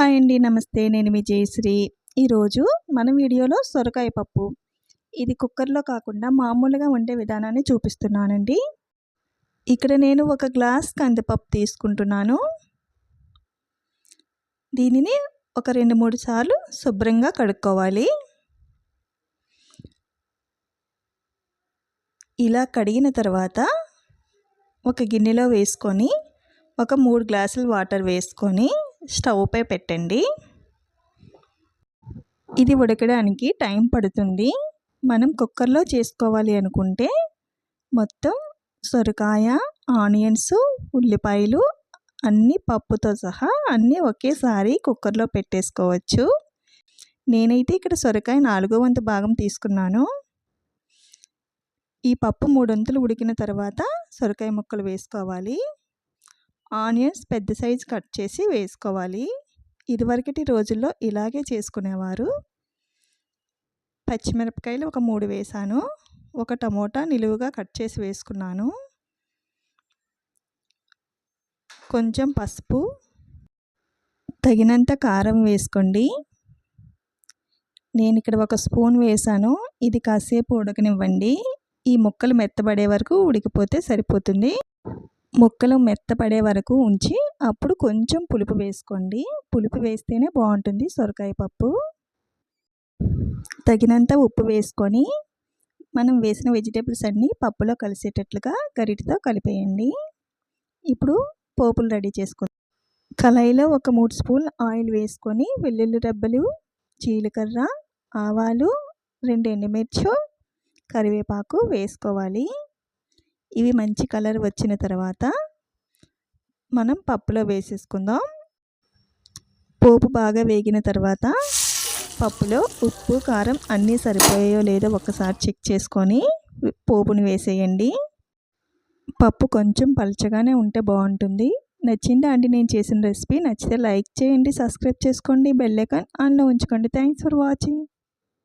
Hi అండి నమస్తే. నేను మీ జయశ్రీ. ఈరోజు మన వీడియోలో సొరకాయ పప్పు. ఇది కుక్కర్లో కాకుండా మామూలుగా వండే విధానాన్ని చూపిస్తున్నానండి. ఇక్కడ నేను ఒక గ్లాస్ కందిపప్పు తీసుకుంటున్నాను. దీనిని ఒక రెండు మూడు సార్లు శుభ్రంగా కడుక్కోవాలి. ఇలా కడిగిన తర్వాత ఒక గిన్నెలో వేసుకొని ఒక మూడు గ్లాసులు వాటర్ వేసుకొని స్టవ్పై పెట్టండి. ఇది ఉడకడానికి టైం పడుతుంది. మనం కుక్కర్లో చేసుకోవాలి అనుకుంటే మొత్తం సొరకాయ ఆనియన్స్ ఉల్లిపాయలు అన్నీ పప్పుతో సహా అన్నీ ఒకేసారి కుక్కర్లో పెట్టేసుకోవచ్చు. నేనైతే ఇక్కడ సొరకాయ నాలుగో వంతు భాగం తీసుకున్నాను. ఈ పప్పు మూడొంతులు ఉడికిన తర్వాత సొరకాయ ముక్కలు వేసుకోవాలి. ఆనియన్స్ పెద్ద సైజు కట్ చేసి వేసుకోవాలి. ఇదివరకటి రోజుల్లో ఇలాగే చేసుకునేవారు. పచ్చిమిరపకాయలు ఒక మూడు వేసాను. ఒక టమోటా నిలువుగా కట్ చేసి వేసుకున్నాను. కొంచెం పసుపు తగినంత కారం వేసుకోండి. నేను ఇక్కడ ఒక స్పూన్ వేసాను. ఇది కాసేపు ఉడకనివ్వండి. ఈ ముక్కలు మెత్తబడే వరకు ఉడికిపోతే సరిపోతుంది. ముక్కలు మెత్తపడే వరకు ఉంచి అప్పుడు కొంచెం పులుపు వేసుకోండి. పులుపు వేస్తేనే బాగుంటుంది సొరకాయ పప్పు. తగినంత ఉప్పు వేసుకొని మనం వేసిన వెజిటేబుల్స్ అన్నీ పప్పులో కలిసేటట్లుగా గరిటితో కలిపేయండి. ఇప్పుడు పోపులు రెడీ చేసుకుందాం కళాయిలో ఒక మూడు స్పూన్ ఆయిల్ వేసుకొని వెల్లుల్లి రెబ్బలు జీలకర్ర ఆవాలు రెండు ఎండుమిర్చు కరివేపాకు వేసుకోవాలి. ఇవి మంచి కలర్ వచ్చిన తర్వాత మనం పప్పులో వేసేసుకుందాం. పోపు బాగా వేగిన తర్వాత పప్పులో ఉప్పు కారం అన్నీ సరిపోయాయో లేదో ఒకసారి చెక్ చేసుకొని పోపుని వేసేయండి. పప్పు కొంచెం పలచగానే ఉంటే బాగుంటుంది. నచ్చిందా అండి నేను చేసిన రెసిపీ? నచ్చితే లైక్ చేయండి సబ్స్క్రైబ్ చేసుకోండి బెల్ ఐకాన్ ఆన్లో ఉంచుకోండి. Thanks for watching.